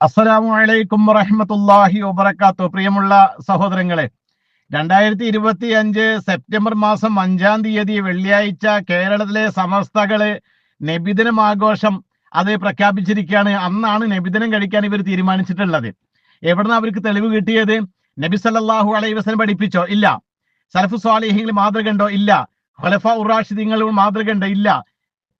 അസ്സലാമു അലൈക്കും വറഹ്മത്തുള്ളാഹി വബറകാത്തു പ്രിയമുള്ള സഹോദരങ്ങളെ രണ്ടായിരത്തി ഇരുപത്തി അഞ്ച് സെപ്റ്റംബർ മാസം അഞ്ചാം തീയതി വെള്ളിയാഴ്ച കേരളത്തിലെ സമസ്തകൾ നബിദിനം ആഘോഷം അത് പ്രഖ്യാപിച്ചിരിക്കുകയാണ്. അന്നാണ് നബിദിനം കഴിക്കാൻ ഇവർ തീരുമാനിച്ചിട്ടുള്ളത്. എവിടുന്ന് അവർക്ക് തെളിവ് കിട്ടിയത്? നബി സല്ലാഹു അലൈഹി വസ്ലം പഠിപ്പിച്ചോ? ഇല്ല. സലഫു സ്വാലിഹിങ്ങൾ മാതൃകണ്ടോ ഇല്ല. ഖലഫ ഉറാഷിദിങ്ങൾ മാതൃകണ്ടോ ഇല്ല.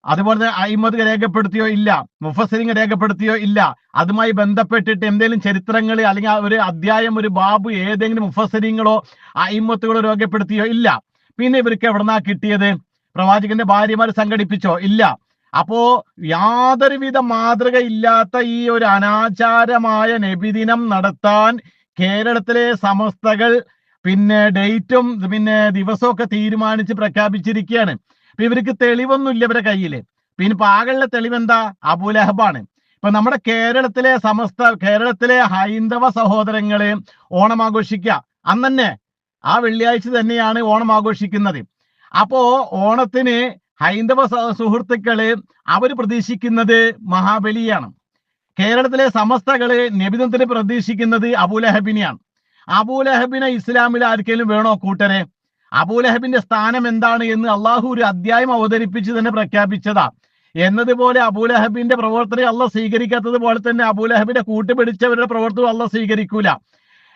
അതുപോലെ തന്നെ അഴിമത് രേഖപ്പെടുത്തിയോ ഇല്ല മുഫസരിങ് രേഖപ്പെടുത്തിയോ ഇല്ല. അതുമായി ബന്ധപ്പെട്ടിട്ട് എന്തെങ്കിലും ചരിത്രങ്ങൾ അല്ലെങ്കിൽ ഒരു അധ്യായം ഒരു ബാബു ഏതെങ്കിലും മുഫസരിങ്ങളോ അയിമത്തുകളോ രേഖപ്പെടുത്തിയോ ഇല്ല. പിന്നെ ഇവർക്ക് എവിടെന്നാ കിട്ടിയത്? പ്രവാചകന്റെ ഭാര്യമാർ സംഘടിപ്പിച്ചോ? ഇല്ല. അപ്പോ യാതൊരുവിധ മാതൃക ഇല്ലാത്ത ഈ ഒരു അനാചാരമായ നബിദിനം നടത്താൻ കേരളത്തിലെ സമസ്തകൾ പിന്നെ ഡേറ്റും പിന്നെ ദിവസവും ഒക്കെ തീരുമാനിച്ച് പ്രഖ്യാപിച്ചിരിക്കുകയാണ്. അപ്പൊ ഇവർക്ക് തെളിവൊന്നുമില്ല ഇവരുടെ കയ്യിൽ. പിന്നെ പാകളുടെ തെളിവ് എന്താ അബുലഹബാണ്. ഇപ്പൊ നമ്മുടെ കേരളത്തിലെ സമസ്ത കേരളത്തിലെ ഹൈന്ദവ സഹോദരങ്ങൾ ഓണം ആഘോഷിക്ക. അന്ന് തന്നെ ആ വെള്ളിയാഴ്ച തന്നെയാണ് ഓണം ആഘോഷിക്കുന്നത്. അപ്പോ ഓണത്തിന് ഹൈന്ദവ സുഹൃത്തുക്കൾ അവർ പ്രതീക്ഷിക്കുന്നത് മഹാബലിയാണ്. കേരളത്തിലെ സമസ്തകൾ നബിദത്തിന് പ്രതീക്ഷിക്കുന്നത് അബുലഹബിനെയാണ്. അബൂലഹബിനെ ഇസ്ലാമിൽ ആർക്കെങ്കിലും വേണോ കൂട്ടരെ? അബൂലഹബിന്റെ സ്ഥാനം എന്താണ് എന്ന് അള്ളാഹു ഒരു അധ്യായം അവതരിപ്പിച്ച് തന്നെ പ്രഖ്യാപിച്ചതാ. എന്നതുപോലെ അബൂലഹബിന്റെ പ്രവർത്തനം അല്ല സ്വീകരിക്കാത്തത് പോലെ തന്നെ അബൂലഹബിന്റെ കൂട്ടുപിടിച്ചവരുടെ പ്രവർത്തനം അല്ല സ്വീകരിക്കൂല.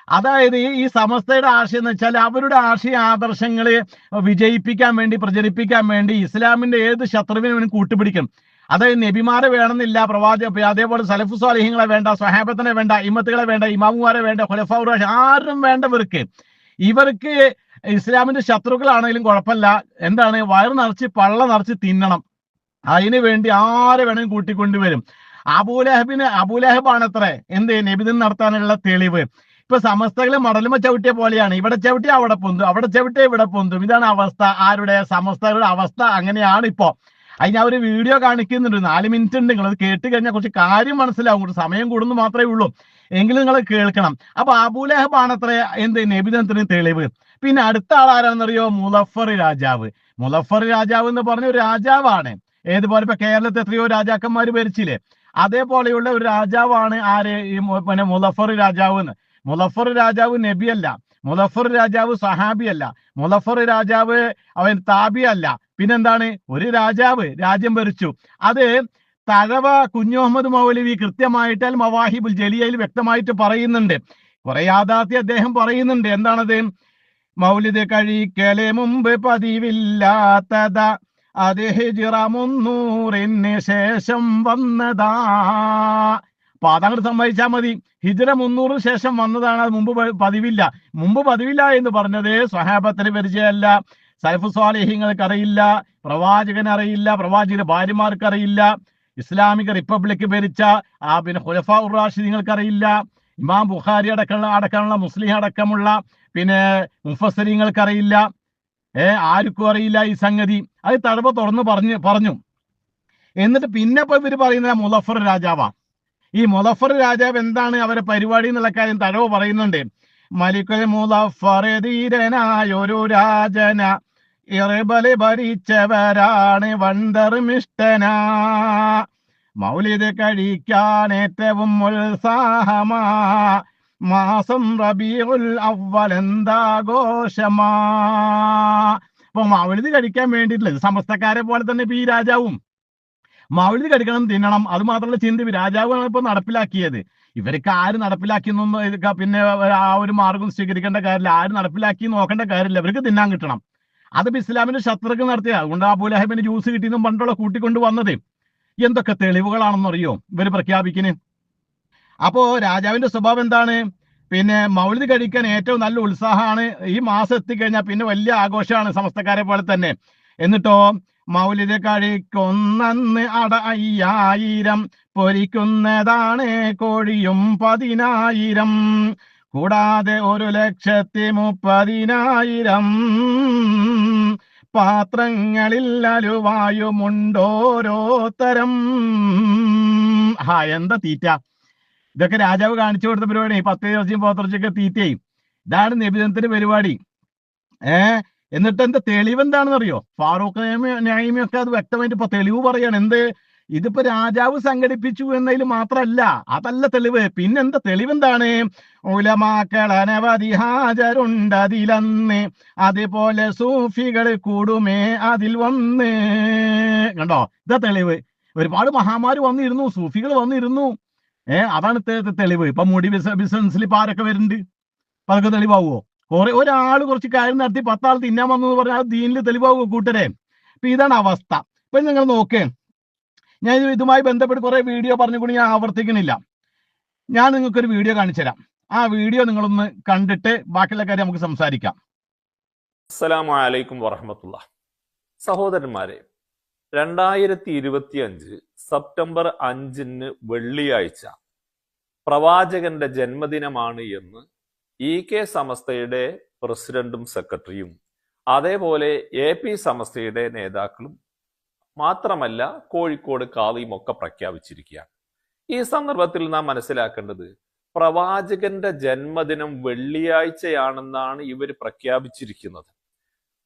അതായത് ഈ- സമസ്തയുടെ ആശയം എന്ന് വെച്ചാൽ അവരുടെ ആശയ ആദർശങ്ങളെ വിജയിപ്പിക്കാൻ വേണ്ടി പ്രചരിപ്പിക്കാൻ വേണ്ടി ഇസ്ലാമിന്റെ ഏത് ശത്രുവിനും കൂട്ടുപിടിക്കണം. കൂട്ടുപിടിക്കും അതായത് നബിമാരെ വേണമെന്നില്ല പ്രവാചക അതേപോലെ സലഫു സ്വാലിഹ്യങ്ങളെ വേണ്ട സ്വഹാബത്തിനെ വേണ്ട ഇമ്മത്തുകളെ വേണ്ട ഇമാമുമാരെ വേണ്ട ഖുലഫൗർ ആരും വേണ്ടവർക്ക്. ഇവർക്ക് ഇസ്ലാമിന്റെ ശത്രുക്കളാണെങ്കിലും കുഴപ്പമില്ല. എന്താണ്? വയറ് നിറച്ച് പള്ള നിറച്ച് തിന്നണം. അതിന് വേണ്ടി ആരെ വേണമെങ്കിലും കൂട്ടിക്കൊണ്ടുവരും അബൂലഹബിന് അബൂലഹബാണ് അത്ര എന്ത്? നബിദിൻ നടത്താനുള്ള തെളിവ്. ഇപ്പൊ സമസ്തകളെ മടലുമ ചവിട്ടിയ പോലെയാണ്. ഇവിടെ ചവിട്ടി അവിടെ പൊന്തും. അവിടെ ചവിട്ടിയ ഇവിടെ പൊന്തും. ഇതാണ് അവസ്ഥ. ആരുടെ? സമസ്തകളുടെ അവസ്ഥ അങ്ങനെയാണ് ഇപ്പോ. അതിന് അവർ വീഡിയോ കാണിക്കുന്നുണ്ട്. നാല് മിനിറ്റ് ഉണ്ട്. നിങ്ങൾ കേട്ട് കഴിഞ്ഞാൽ കുറച്ച് കാര്യം മനസ്സിലാവും. കുറച്ച് സമയം കൂടുന്നു മാത്രമേ ഉള്ളൂ. എങ്കിലും നിങ്ങൾ കേൾക്കണം. അപ്പൊ അബുലഹബാണ് അത്ര എന്ത്? നബിദിനത്തിന് തെളിവ്. പിന്നെ അടുത്ത ആൾ ആരാണെന്നറിയോ? മുലഫർ രാജാവ്. മുലഫർ രാജാവ് എന്ന് പറഞ്ഞ ഒരു രാജാവാണ്. ഏതുപോലെ ഇപ്പൊ കേരളത്തെ എത്രയോ രാജാക്കന്മാർ ഭരിച്ചില്ലേ? അതേപോലെയുള്ള ഒരു രാജാവാണ് ആര്? പിന്നെ മുലഫർ രാജാവ് എന്ന്. മുലഫർ രാജാവ് നബിയല്ല. മുലഫർ രാജാവ് സഹാബിയല്ല. മുലഫർ രാജാവ് അവൻ താബിയല്ല. പിന്നെന്താണ്? ഒരു രാജാവ് രാജ്യം ഭരിച്ചു. അത് തഴവ കുഞ്ഞുമുഹമ്മദ് മൗലവി കൃത്യമായിട്ട് അൽ മവാഹിബുൽ ജലിയയിൽ വ്യക്തമായിട്ട് പറയുന്നുണ്ട്. കുറെ യാഥാർത്ഥ്യം അദ്ദേഹം പറയുന്നുണ്ട്. എന്താണത്? മൗലിദ് കഴിക്കലെ മുമ്പ് പതിവില്ലാത്തത. അത് ഹിജിറ മുന്നൂറിന് ശേഷം വന്നതാ. അപ്പൊ അതങ്ങോട്ട് സമ്മതിച്ചാൽ മതി. ഹിജിറ മുന്നൂറിന് ശേഷം വന്നതാണ്. അത് മുമ്പ് പതിവില്ല. മുമ്പ് പതിവില്ല എന്ന് പറഞ്ഞത് സ്വഹാബത്തിന് പരിചയമല്ല. സൈഫു സ്വാലിഹിങ്ങൾക്ക് അറിയില്ല പ്രവാചകൻ അറിയില്ല പ്രവാചകന്റെ ഭാര്യമാർക്ക് അറിയില്ല ഇസ്ലാമിക റിപ്പബ്ലിക് ഭരിച്ച ആ പിന്നെ ഖുലഫ ഉറാഷിദീങ്ങൾക്ക് അറിയില്ല ഇമാം ബുഖാരി അടക്കമുള്ള അടക്കമുള്ള മുസ്ലിം അടക്കമുള്ള പിന്നെ മുഫസരിങ്ങൾക്ക് അറിയില്ല ഏ ആർക്കും അറിയില്ല ഈ സംഗതി. അത് തഴവ തുറന്ന് പറഞ്ഞു പറഞ്ഞു. എന്നിട്ട് പിന്നെ ഇപ്പൊ ഇവർ മുലഫർ രാജാവാ. ഈ മുലഫർ രാജാവ് എന്താണ് അവരെ പരിപാടി എന്നുള്ള കാര്യം തഴവ് പറയുന്നുണ്ട്. മലിക്കുൽ മുലഫർ ധീരനായ ഒരു രാജന. ഇറബൽ ഭരിച്ചവരാണ് വണ്ടർ മൗലിത് കഴിക്കാൻ ഏറ്റവും ഉത്സാഹമാ. മാസം റബിയുൽ അവൽ എന്താഘോഷമാ. അപ്പൊ മൗലിത് കഴിക്കാൻ വേണ്ടിയിട്ടുള്ളത് സമസ്തക്കാരെ പോലെ തന്നെ ഈ രാജാവും. മൗലിത് കഴിക്കണം തിന്നണം അത് മാത്രമല്ല ചിന്തി രാജാവാണ് ഇപ്പൊ നടപ്പിലാക്കിയത്. ഇവർക്ക് ആര് നടപ്പിലാക്കി എന്നൊന്നും പിന്നെ ആ ഒരു മാർഗം സ്വീകരിക്കേണ്ട കാര്യമില്ല. ആര് നടപ്പിലാക്കി നോക്കേണ്ട കാര്യമില്ല. ഇവർക്ക് തിന്നാൻ കിട്ടണം. അതിപ്പോ ഇസ്ലാമിന്റെ ശത്രുക്കൾ നടത്തിയ. അതുകൊണ്ട് അബൂലഹബിന് ജ്യൂസ് കിട്ടിയെന്നും പണ്ടുള്ള കൂട്ടിക്കൊണ്ട് വന്നത്. എന്തൊക്കെ തെളിവുകളാണെന്നറിയോ ഇവർ പ്രഖ്യാപിക്കുന്നത് അപ്പോ രാജാവിന്റെ സ്വഭാവം എന്താണ്? പിന്നെ മൗലിദ് കഴിക്കാൻ ഏറ്റവും നല്ല ഉത്സാഹമാണ് ഈ മാസം എത്തിക്കഴിഞ്ഞാൽ പിന്നെ വലിയ ആഘോഷമാണ് സമസ്തക്കാരെ പോലെ തന്നെ. എന്നിട്ടോ മൗലിദ് കഴിക്കൊന്നന്ന് അട അയ്യായിരം പൊരിക്കുന്നതാണ് കോഴിയും പതിനായിരം. കൂടാതെ ഒരു ലക്ഷത്തി മുപ്പതിനായിരം പാത്രങ്ങളിൽ അലുവായുമുണ്ടോരോ തരം ആ എന്താ തീറ്റ? ഇതൊക്കെ രാജാവ് കാണിച്ചു കൊടുത്ത പരിപാടി. പത്ത് ദിവസം പോത്രച്ചൊക്കെ തീറ്റയും. ഇതാണ് നിബിധനത്തിന്റെ പരിപാടി. ഏ എന്നിട്ട് എന്താ തെളിവ് എന്താണെന്ന് അറിയോ ഫാറൂഖ് നൈമി- നൈമിയൊക്കെ അത് വ്യക്തമായിട്ട് ഇപ്പൊ തെളിവ് പറയാണ്. എന്ത് ഇതിപ്പോ രാജാവ് സംഘടിപ്പിച്ചു എന്നതിൽ മാത്രല്ല അതല്ല തെളിവ്. പിന്നെന്താ തെളിവെന്താണ്? ഉലമാക്കൾ അനവധി ഹാജരുണ്ട് അതിലന്ന് അതുപോലെ സൂഫികൾ കൂടുമേ അതിൽ വന്ന്. കണ്ടോ? ഇതാ തെളിവ്. ഒരുപാട് മഹാമാര് വന്നിരുന്നു സൂഫികൾ വന്നിരുന്നു. ഏർ അതാണ് തെളിവ്. ഇപ്പൊ മുടി ബിസിനസ്സിൽ ഇപ്പൊ ആരൊക്കെ വരുന്നുണ്ട്? അപ്പൊ അതൊക്കെ തെളിവാകുമോ കുറെ ഒരാൾ കുറച്ച് കാര്യം നടത്തി പത്താൾ തിന്നാൻ വന്നു എന്ന് പറഞ്ഞാൽ ദീനിൽ തെളിവാകുമോ കൂട്ടരെ? അപ്പൊ ഇതാണ് അവസ്ഥ. ഇപ്പൊ നിങ്ങൾ നോക്കേ. ഞാൻ ഇതുമായി ബന്ധപ്പെട്ട് കുറെ വീഡിയോ പറഞ്ഞുകൊണ്ട് ഞാൻ ആവർത്തിക്കുന്നില്ല. ഞാൻ നിങ്ങൾക്ക് ഒരു വീഡിയോ കാണിച്ചു തരാം. ആ വീഡിയോ നിങ്ങളൊന്ന് കണ്ടിട്ട് ബാക്കിയുള്ള കാര്യം നമുക്ക് സംസാരിക്കാം. അസ്സലാമു അലൈക്കും വറഹമത്തുള്ള സഹോദരന്മാരെ രണ്ടായിരത്തി ഇരുപത്തി അഞ്ച് സെപ്റ്റംബർ അഞ്ചിന് വെള്ളിയാഴ്ച പ്രവാചകന്റെ ജന്മദിനമാണ് എന്ന് ഇ കെ സമസ്തയുടെ പ്രസിഡന്റും സെക്രട്ടറിയും അതേപോലെ എ പി സമസ്തയുടെ നേതാക്കളും മാത്രമല്ല കോഴിക്കോട് കാളിയും ഒക്കെ പ്രഖ്യാപിച്ചിരിക്കുകയാണ്. ഈ സന്ദർഭത്തിൽ നാം മനസ്സിലാക്കേണ്ടത് പ്രവാചകന്റെ ജന്മദിനം വെള്ളിയാഴ്ചയാണെന്നാണ് ഇവർ പ്രഖ്യാപിച്ചിരിക്കുന്നത്.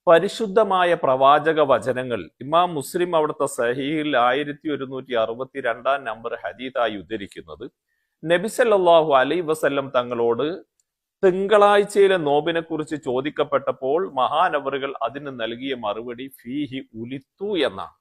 പരിശുദ്ധമായ പ്രവാചക വചനങ്ങൾ ഇമാം മുസ്ലിം അവിടുത്തെ സഹീൽ ആയിരത്തി ഒരുന്നൂറ്റി അറുപത്തി രണ്ടാം നമ്പർ ഹദീതായി ഉദ്ധരിക്കുന്നത് നബിസല്ലാഹു അലൈ വസല്ലം തങ്ങളോട് തിങ്കളാഴ്ചയിലെ നോബിനെ കുറിച്ച് ചോദിക്കപ്പെട്ടപ്പോൾ മഹാനവറുകൾ അതിന് നൽകിയ മറുപടി ഫീഹി ഉലിത്തു എന്നാണ്.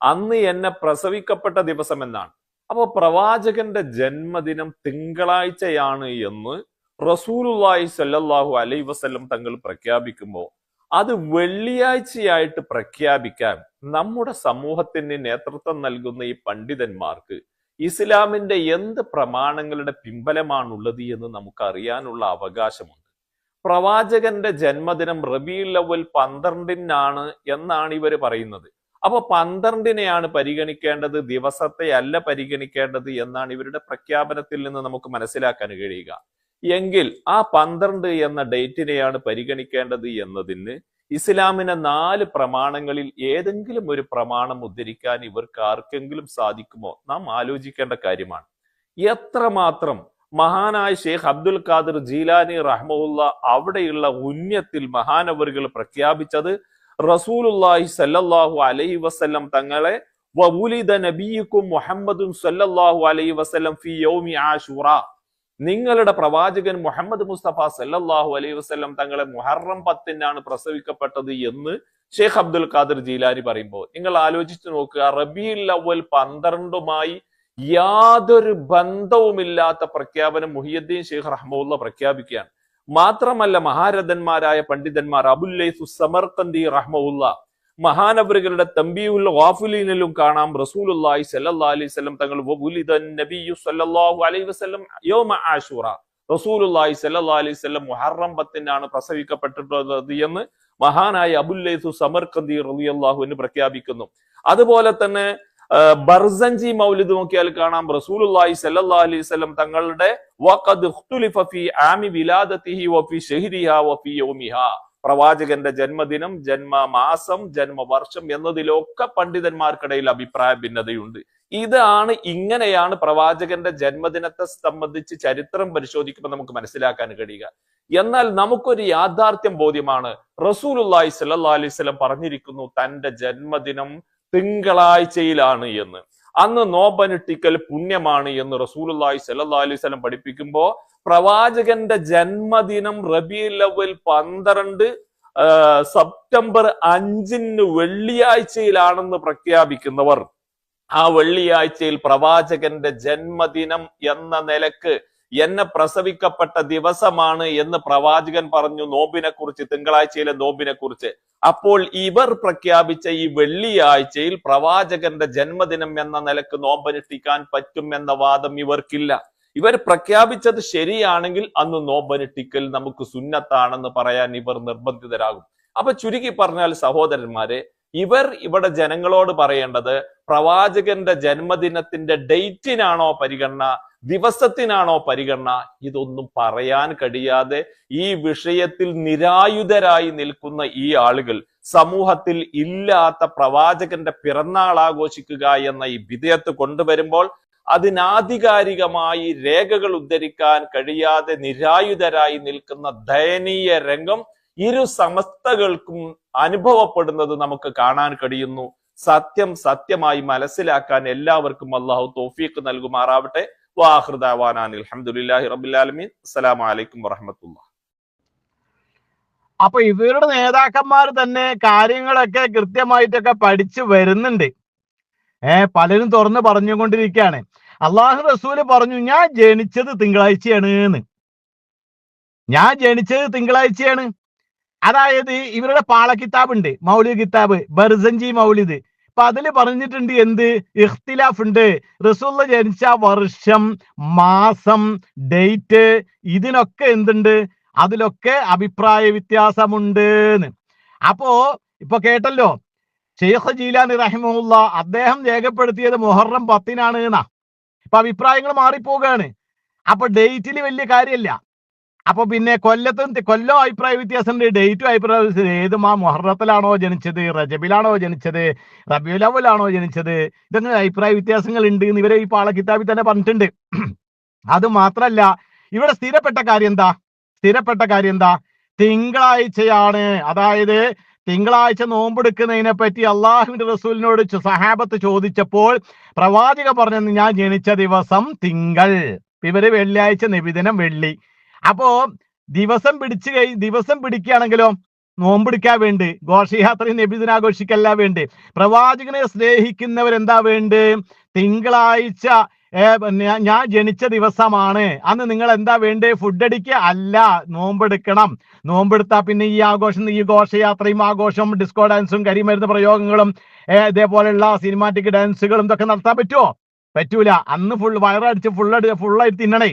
അന്ന് എന്നെ പ്രസവിക്കപ്പെട്ട ദിവസം എന്നാണ് അപ്പോൾ പ്രവാചകന്റെ ജന്മദിനം തിങ്കളാഴ്ചയാണ് എന്ന് റസൂലുള്ളാഹി സ്വല്ലല്ലാഹു അലൈ വസല്ലം തങ്ങൾ പ്രഖ്യാപിക്കുമ്പോൾ അത് വെള്ളിയാഴ്ചയായിട്ട് പ്രഖ്യാപിക്കാൻ നമ്മുടെ സമൂഹത്തിന് നേതൃത്വം നൽകുന്ന ഈ പണ്ഡിതന്മാർക്ക് ഇസ്ലാമിന്റെ എന്ത് പ്രമാണങ്ങളുടെ പിമ്പലമാണുള്ളത് എന്ന് നമുക്ക് അറിയാനുള്ള അവകാശമുണ്ട്. പ്രവാചകന്റെ ജന്മദിനം റബീൽ അവൽ പന്ത്രണ്ടിനാണ് എന്നാണ് ഇവർ പറയുന്നത്. അപ്പൊ പന്ത്രണ്ടിനെയാണ് പരിഗണിക്കേണ്ടത് ദിവസത്തെ അല്ല പരിഗണിക്കേണ്ടത് എന്നാണ് ഇവരുടെ പ്രഖ്യാപനത്തിൽ നിന്ന് നമുക്ക് മനസ്സിലാക്കാൻ കഴിയുക. എങ്കിൽ ആ പന്ത്രണ്ട് എന്ന ഡേറ്റിനെയാണ് പരിഗണിക്കേണ്ടത് എന്നതിന് ഇസ്ലാമിനെ നാല് പ്രമാണങ്ങളിൽ ഏതെങ്കിലും ഒരു പ്രമാണം ഉദ്ധരിക്കാൻ ഇവർക്ക് ആർക്കെങ്കിലും സാധിക്കുമോ? നാം ആലോചിക്കേണ്ട കാര്യമാണ്. എത്രമാത്രം മഹാനായ ഷെയ്ഖ് അബ്ദുൽ ഖാദിർ ജീലാനി റഹ്മുല്ല അവിടെയുള്ള ഉന്യത്തിൽ മഹാനവറുകൾ പ്രഖ്യാപിച്ചത് റസൂലുല്ലാഹി സല്ലല്ലാഹു അലൈഹി വസല്ലം തങ്ങളെ അലൈഹി വസല്ലം നിങ്ങളുടെ പ്രവാചകൻ മുഹമ്മദ് മുസ്തഫ സല്ലല്ലാഹു അലൈഹി വസല്ലം തങ്ങളെ മുഹറം പത്തിനാണ് പ്രസവിക്കപ്പെട്ടത് എന്ന് ഷെയ്ഖ് അബ്ദുൽ ഖാദിർ ജീലാനി പറയുമ്പോൾ നിങ്ങൾ ആലോചിച്ചു നോക്കുക റബിയുൽ അവൽ പന്ത്രണ്ടുമായി യാതൊരു ബന്ധവുമില്ലാത്ത പ്രഖ്യാപനം മുഹിയദ്ദീൻ ഷെയ്ഖ് റഹ്മുള്ള പ്രഖ്യാപിക്കുകയാണ്. മാത്രമല്ല മഹാരഥന്മാരായ പണ്ഡിതന്മാർ അബുല്ലൈസു സമർക്കന്തി റഹ്മുല്ല മഹാനവറുകളുടെ തമ്പിയുൽ വാഫുലീനിലും കാണാം റസൂലുള്ളാഹി സല്ലല്ലാഹു അലൈഹി വസല്ലം തങ്ങൾ വഉലിദൻ നബിയു സല്ലല്ലാഹു അലൈഹി വസല്ലം യൗമ ആശൂറ റസൂലുള്ളാഹി സല്ലല്ലാഹു അലൈഹി വസല്ലം മുഹറം പത്തിനാണ് പ്രസവിക്കപ്പെട്ടിട്ടുള്ളത് എന്ന് മഹാനായ അബുല്ലൈസു സമർക്കന്തി റളിയല്ലാഹു എന്ന് പ്രഖ്യാപിക്കുന്നു. അതുപോലെ തന്നെ ബർസഞ്ചി മൗലിദ് നോക്കിയാൽ കാണാം. റസൂലുള്ളാഹി സല്ലല്ലാഹു അലൈഹി വസല്ലം തങ്ങളുടെ വഖദ് ഇഖ്തുലിഫ ഫീ ആമി വിലാദതിഹി വഫി ഷഹ്രിഹാ വഫി യൗമിഹാ. പ്രവാചകന്റെ ജന്മദിനം ജന്മമാസം ജന്മവർഷം എന്നതിലൊക്കെ പണ്ഡിതന്മാർക്കിടയിൽ അഭിപ്രായ ഭിന്നതയുണ്ട്. ഇതാണ് ഇങ്ങനെയാണ് പ്രവാചകന്റെ ജന്മദിനത്തെ സംബന്ധിച്ച് ചരിത്രം പരിശോധിക്കുമ്പോൾ നമുക്ക് മനസ്സിലാക്കാൻ കഴിയുക. എന്നാൽ നമുക്കൊരു യാഥാർത്ഥ്യം ബോധ്യമാണ്. സ്വല്ലല്ലാഹു അലൈഹി വസല്ലം പറഞ്ഞിരിക്കുന്നു തന്റെ ജന്മദിനം തിങ്കളാഴ്ചയിലാണ് എന്ന്. അന്ന് നോബനിട്ടിക്കൽ പുണ്യമാണ് എന്ന് റസൂലുള്ളാഹി സ്വല്ലല്ലാഹു അലൈഹി വസല്ലം പഠിപ്പിക്കുമ്പോ പ്രവാചകന്റെ ജന്മദിനം റബീഉൽ ലവൽ പന്ത്രണ്ട് സെപ്റ്റംബർ അഞ്ചിന് വെള്ളിയാഴ്ചയിലാണെന്ന് പ്രഖ്യാപിക്കുന്നവർ. ആ വെള്ളിയാഴ്ചയിൽ പ്രവാചകന്റെ ജന്മദിനം എന്ന നിലയ്ക്ക് എന്നെ പ്രസവിക്കപ്പെട്ട ദിവസമാണ് എന്ന് പ്രവാചകൻ പറഞ്ഞു നോമ്പിനെ കുറിച്ച് തിങ്കളാഴ്ചയിലെ നോമ്പിനെ കുറിച്ച് അപ്പോൾ ഇവർ പ്രഖ്യാപിച്ച ഈ വെള്ളിയാഴ്ചയിൽ പ്രവാചകന്റെ ജന്മദിനം എന്ന നിലയ്ക്ക് നോമ്പനുഷ്ഠിക്കാൻ പറ്റും എന്ന വാദം ഇവർക്കില്ല. ഇവർ പ്രഖ്യാപിച്ചത് ശരിയാണെങ്കിൽ അന്ന് നോമ്പനുഷ്ഠിക്കൽ നമുക്ക് സുന്നത്താണെന്ന് പറയാൻ ഇവർ നിർബന്ധിതരാകും. അപ്പൊ ചുരുക്കി പറഞ്ഞാൽ സഹോദരന്മാരെ ഇവർ ഇവിടെ ജനങ്ങളോട് പറയേണ്ടത് പ്രവാചകന്റെ ജന്മദിനത്തിന്റെ ഡേറ്റിനാണോ പരിഗണന ദിവസത്തിനാണോ പരിഗണന? ഇതൊന്നും പറയാൻ കഴിയാതെ ഈ വിഷയത്തിൽ നിരായുധരായി നിൽക്കുന്ന ഈ ആളുകൾ സമൂഹത്തിൽ ഇല്ലാത്ത പ്രവാചകന്റെ പിറന്നാൾ ആഘോഷിക്കുക എന്ന ഈ വിധേയത്ത് കൊണ്ടുവരുമ്പോൾ അതിനാധികാരികമായി രേഖകൾ ഉദ്ധരിക്കാൻ കഴിയാതെ നിരായുധരായി നിൽക്കുന്ന ദയനീയ രംഗം ഇരു സമസ്തകൾക്കും അനുഭവപ്പെടുന്നത് നമുക്ക് കാണാൻ കഴിയുന്നു. സത്യം സത്യമായി മനസ്സിലാക്കാൻ എല്ലാവർക്കും അള്ളാഹു തോഫീക്ക് നൽകുമാറാവട്ടെ. അപ്പൊ ഇവരുടെ നേതാക്കന്മാർ തന്നെ കാര്യങ്ങളൊക്കെ കൃത്യമായിട്ടൊക്കെ പഠിച്ചു വരുന്നുണ്ട്. ഏ പലരും തുറന്ന് പറഞ്ഞുകൊണ്ടിരിക്കുകയാണ്. അള്ളാഹു റസൂൽ പറഞ്ഞു ഞാൻ ജനിച്ചത് തിങ്കളാഴ്ചയാണ് എന്ന് ഞാൻ ജനിച്ചത് തിങ്കളാഴ്ചയാണ്. അതായത് ഇവരുടെ പാള കിതാബ് ഉണ്ട് മൗലിക കിതാബ് ബർസഞ്ചി മൗലിദ്. അപ്പൊ അതിൽ പറഞ്ഞിട്ടുണ്ട് എന്ത്? ഇഖ്തിലാഫ് ഉണ്ട്. റസൂള്ള ജനിച്ച വർഷം മാസം ഡേറ്റ് ഇതിനൊക്കെ എന്തുണ്ട്? അതിലൊക്കെ അഭിപ്രായ വ്യത്യാസമുണ്ട് അപ്പോ ഇപ്പൊ കേട്ടല്ലോ ഷെയ്ഖ് ജീലാനി റഹിമുള്ള അദ്ദേഹം രേഖപ്പെടുത്തിയത് മുഹറം പത്തിനാണ് എന്നാ. ഇപ്പൊ അഭിപ്രായങ്ങൾ മാറിപ്പോവുകയാണ് അപ്പൊ ഡേറ്റിൽ വലിയ കാര്യമല്ല അപ്പൊ പിന്നെ കൊല്ലത്തും കൊല്ലോ അഭിപ്രായ വ്യത്യാസമുണ്ട്. ഡേറ്റും അഭിപ്രായ വ്യത്യാസം ഏത് മാ മൊഹറത്തിലാണോ ജനിച്ചത്? റജബിലാണോ ജനിച്ചത്? റബിയുൽ അവലാണോ ജനിച്ചത്? ഇതൊക്കെ അഭിപ്രായ വ്യത്യാസങ്ങൾ ഉണ്ട് എന്ന് ഇവരെ ഈ പാള കിതാബിൽ തന്നെ പറഞ്ഞിട്ടുണ്ട്. അത് മാത്രല്ല ഇവിടെ സ്ഥിരപ്പെട്ട കാര്യം എന്താ? സ്ഥിരപ്പെട്ട കാര്യം എന്താ? തിങ്കളാഴ്ചയാണ്. അതായത് തിങ്കളാഴ്ച നോമ്പെടുക്കുന്നതിനെ പറ്റി അള്ളാഹുവിന്റെ റസൂലിനോട് സഹാബത്ത് ചോദിച്ചപ്പോൾ പ്രവാചക പറഞ്ഞത് ഞാൻ ജനിച്ച ദിവസം തിങ്കൾ. ഇവർ വെള്ളിയാഴ്ച നിബിദിനം വെള്ളി. അപ്പോ ദിവസം പിടിച്ചു കഴി ദിവസം പിടിക്കുകയാണെങ്കിലോ നോമ്പെടുക്കാൻ വേണ്ടി ഘോഷയാത്രയും നബിദിനാഘോഷിക്കല്ല വേണ്ടി പ്രവാചകനെ സ്നേഹിക്കുന്നവർ എന്താ വേണ്ട? തിങ്കളാഴ്ച ഞാൻ ജനിച്ച ദിവസമാണ്. അന്ന് നിങ്ങൾ എന്താ വേണ്ടേ? ഫുഡ് അടിക്കുക. അല്ല നോമ്പെടുക്കണം നോമ്പെടുത്താ പിന്നെ ഈ ആഘോഷം ഈ ഘോഷയാത്രയും ആഘോഷം ഡിസ്കോ ഡാൻസും കരിമരുന്ന് പ്രയോഗങ്ങളും ഇതേപോലെയുള്ള സിനിമാറ്റിക് ഡാൻസുകളും ഇതൊക്കെ നടത്താൻ പറ്റുമോ പറ്റൂല. അന്ന് ഫുൾ വയറടിച്ച് ഫുൾ ഫുള്ളായിട്ട് തിന്നണേ.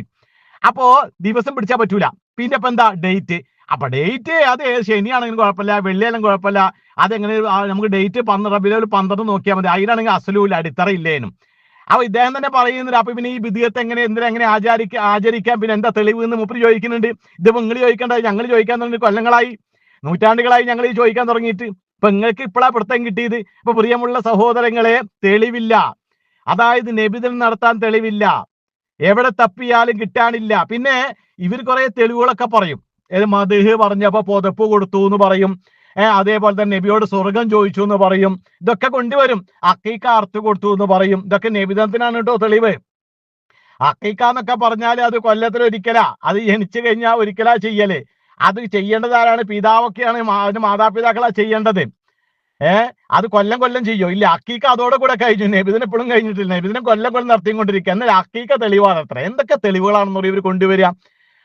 അപ്പോ ദിവസം പിടിച്ചാൽ പറ്റൂല. പിന്നെ ഇപ്പൊ എന്താ? ഡേറ്റ് അപ്പൊ ഡേറ്റ് അത് ശനിയാണെങ്കിലും കുഴപ്പമില്ല വെള്ളിയാണെങ്കിലും കുഴപ്പമില്ല. അതെങ്ങനെ നമുക്ക് ഡേറ്റ് പന്ത്രണ്ട് റബിലോൽ പന്ത്രണ്ട് നോക്കിയാൽ മതി. അതിലാണെങ്കിൽ അസലൂല അടിത്തറ ഇല്ലേനും. അപ്പൊ ഇദ്ദേഹം തന്നെ പറയുന്നുണ്ട്. അപ്പൊ പിന്നെ ഈ വിധിയത്തെ എങ്ങനെ എന്തിനാ എങ്ങനെ ആചാരിക്ക ആചരിക്കാൻ പിന്നെ എന്താ തെളിവ് എന്ന് മുപ്പര് ചോദിക്കുന്നുണ്ട്. ഇത് നിങ്ങൾ ചോദിക്കേണ്ട ഞങ്ങൾ ചോദിക്കാൻ തുടങ്ങി കൊല്ലങ്ങളായി. നൂറ്റാണ്ടുകളായി ഞങ്ങൾ ഈ ചോദിക്കാൻ തുടങ്ങിയിട്ട്. ഇപ്പൊ നിങ്ങൾക്ക് ഇപ്പോഴാ പിടുത്തം കിട്ടിയത്. ഇപ്പൊ പ്രിയമുള്ള സഹോദരങ്ങളെ തെളിവില്ല. അതായത് നബിതൻ നടത്താൻ തെളിവില്ല. എവിടെ തപ്പിയാലും കിട്ടാനില്ല. പിന്നെ ഇവർ കുറെ തെളിവുകളൊക്കെ പറയും. ഏത് മധുഹ് പറഞ്ഞപ്പോ പുതപ്പ് കൊടുത്തു എന്ന് പറയും. ഏഹ് അതേപോലെ തന്നെ നബിയോട് സ്വർഗം ചോദിച്ചു എന്ന് പറയും. ഇതൊക്കെ കൊണ്ടുവരും. അക്കീക്ക അർത്ഥ കൊടുത്തു എന്ന് പറയും. ഇതൊക്കെ നബിതത്തിനാണ് കേട്ടോ തെളിവ്. അക്കീക്ക എന്നൊക്കെ പറഞ്ഞാൽ അത് കൊല്ലത്തിൽ ഒരിക്കലാ. അത് ജനിച്ചു കഴിഞ്ഞാൽ ഒരിക്കലാ ചെയ്യൽ. അത് ചെയ്യേണ്ടത് ആരാണ്? പിതാവൊക്കെയാണ് മാതാപിതാക്കളാ ചെയ്യേണ്ടത്. ഏ? അത് കൊല്ലം കൊല്ലം ചെയ്യോ? ഇല്ല അക്കീക്ക അതോടെ കൂടെ കഴിഞ്ഞു. നബിദിനെ എപ്പോഴും കഴിഞ്ഞിട്ടില്ല. നബിദിനെ കൊല്ലം കൊല്ലം നടത്തിക്കൊണ്ടിരിക്കുക എന്നാൽ അക്കീക്ക തെളിവാണ് അത്ര. എന്തൊക്കെ തെളിവുകളാണെന്ന് പറയും ഇവർ കൊണ്ടുവരിക?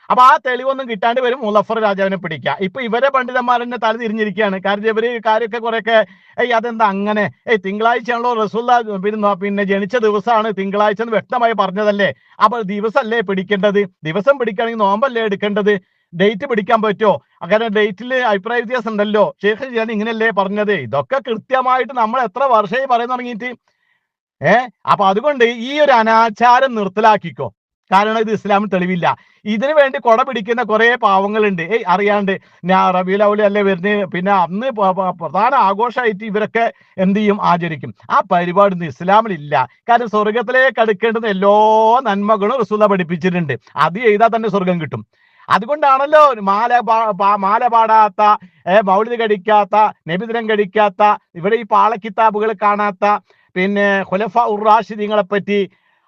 അപ്പൊ ആ തെളിവൊന്നും കിട്ടാണ്ട് വരും മുലഫർ രാജാവിനെ പിടിക്കുക. ഇപ്പൊ ഇവരെ പണ്ഡിതന്മാർ തന്നെ തല തിരിഞ്ഞിരിക്കുകയാണ്. കാര്യം ഇവർ കാര്യമൊക്കെ കുറെയൊക്കെ ഏയ് അതെന്താ അങ്ങനെ? ഏയ് തിങ്കളാഴ്ചയാണല്ലോ റസൂല്ല പിന്നെ പിന്നെ ജനിച്ച ദിവസമാണ് തിങ്കളാഴ്ച എന്ന് വ്യക്തമായി പറഞ്ഞതല്ലേ? അപ്പൊ ദിവസമല്ലേ പിടിക്കേണ്ടത്? ദിവസം പിടിക്കുകയാണെങ്കിൽ നോമ്പല്ലേ എടുക്കേണ്ടത്? ഡേറ്റ് പിടിക്കാൻ പറ്റുമോ? അങ്ങനെ ഡേറ്റിൽ അഭിപ്രായ വ്യത്യാസം ഉണ്ടല്ലോ. ശേഖർ ഞാൻ ഇങ്ങനെയല്ലേ പറഞ്ഞത്. ഇതൊക്കെ കൃത്യമായിട്ട് നമ്മൾ എത്ര വർഷമായി പറയാൻ തുടങ്ങിയിട്ട്? ഏ? അപ്പൊ അതുകൊണ്ട് ഈ ഒരു അനാചാരം നിർത്തലാക്കിക്കോ. കാരണം ഇത് ഇസ്ലാമിൽ തെളിവില്ല. ഇതിനു വേണ്ടി കൊട പിടിക്കുന്ന കുറെ പാവങ്ങളുണ്ട്. ഏയ് അറിയാണ്ട്. ഞാൻ റബീൽ ഔലി അല്ലേ വരുന്നത് പിന്നെ അന്ന് പ്രധാന ആഘോഷമായിട്ട് ഇവരൊക്കെ എന്ത് ചെയ്യും? ആചരിക്കും. ആ പരിപാടി ഒന്നും ഇസ്ലാമിലില്ല കാരണം സ്വർഗത്തിലേക്ക് അടുക്കേണ്ടുന്ന എല്ലാ നന്മകളും റസൂല പഠിപ്പിച്ചിട്ടുണ്ട്. അത് ചെയ്താൽ തന്നെ സ്വർഗം കിട്ടും. അതുകൊണ്ടാണല്ലോ മാല മാല പാടാത്ത ഏ, മൗലിദ് കടിക്കാത്ത നബിദിനം കടിക്കാത്ത ഇവിടെ ഈ പാളക്കിതാബുകൾ കാണാത്ത പിന്നെ ഖുലഫ ഉറാഷിദീങ്ങളെ പറ്റി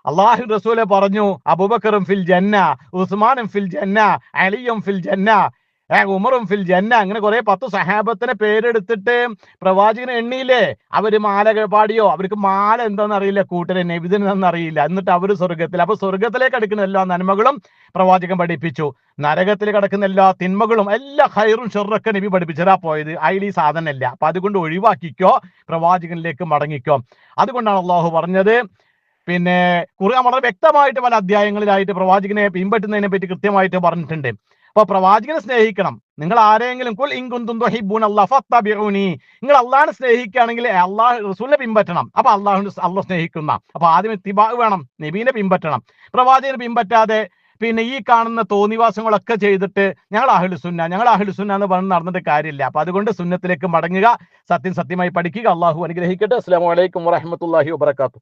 അള്ളാഹു റസൂലെ പറഞ്ഞു അബൂബക്കറും ഫിൽ ജന്ന ഉസ്മാനും ഫിൽ ജന്ന അലിയും ഫിൽ ജന്ന ഉമറും ഫിൽ ജന്ന അങ്ങനെ കുറെ പത്ത് സഹാബത്തിനെ പേരെടുത്തിട്ട് പ്രവാചകനെ എണ്ണിയില്ലേ? അവർ മാല പാടിയോ? അവർക്ക് മാല എന്താണെന്ന് അറിയില്ല കൂട്ടരെ നബിദിനെന്ന് അറിയില്ല. എന്നിട്ട് അവർ സ്വർഗത്തിൽ അപ്പൊ സ്വർഗത്തിലേക്ക് അടുക്കുന്ന എല്ലാ നന്മകളും പ്രവാചകൻ പഠിപ്പിച്ചു. നരകത്തിൽ കിടക്കുന്ന എല്ലാ തിന്മകളും എല്ലാ ഹൈറും ഷെറൊക്കെ നബി പഠിപ്പിച്ചതാ പോയത്. അതിൽ ഈ സാധനമല്ല അപ്പൊ അതുകൊണ്ട് ഒഴിവാക്കിക്കോ പ്രവാചകനിലേക്ക് മടങ്ങിക്കോ. അതുകൊണ്ടാണ് അള്ളാഹു പറഞ്ഞത്. പിന്നെ ഖുർആൻ വളരെ വ്യക്തമായിട്ട് പല അധ്യായങ്ങളിലായിട്ട് പ്രവാചകനെ പിൻപറ്റുന്നതിനെ പറ്റി കൃത്യമായിട്ട് പറഞ്ഞിട്ടുണ്ട്. അപ്പൊ പ്രവാചകനെ സ്നേഹിക്കണം. നിങ്ങൾ ആരെങ്കിലും കുൽ ഫത്തബിഊനി നിങ്ങൾ അള്ളാഹിനെ സ്നേഹിക്കുകയാണെങ്കിൽ അള്ളാഹ് റസൂലിനെ പിൻപറ്റണം. അപ്പൊ അള്ളാഹു അള്ളാഹ് സ്നേഹിക്കുന്ന. അപ്പൊ ആദ്യം ഇത്തിബാ വേണം. നബീനെ പിൻപറ്റണം. പ്രവാചകനെ പിൻപറ്റാതെ പിന്നെ ഈ കാണുന്ന തോന്നിവാസങ്ങളൊക്കെ ചെയ്തിട്ട് ഞങ്ങൾ അഹിലുസുന്ന ഞങ്ങൾ അഹിലുസുന്ന എന്ന് പറഞ്ഞ് നടന്നിട്ട് കാര്യമില്ല. അപ്പൊ അതുകൊണ്ട് സുന്നത്തിലേക്ക് മടങ്ങുക സത്യം സത്യമായി പഠിക്കുക. അള്ളാഹു അനുഗ്രഹിക്കട്ടെ. അസ്സാം വലൈക്കും വറഹമത്തല്ലാഹി വാബർക്കാത്തു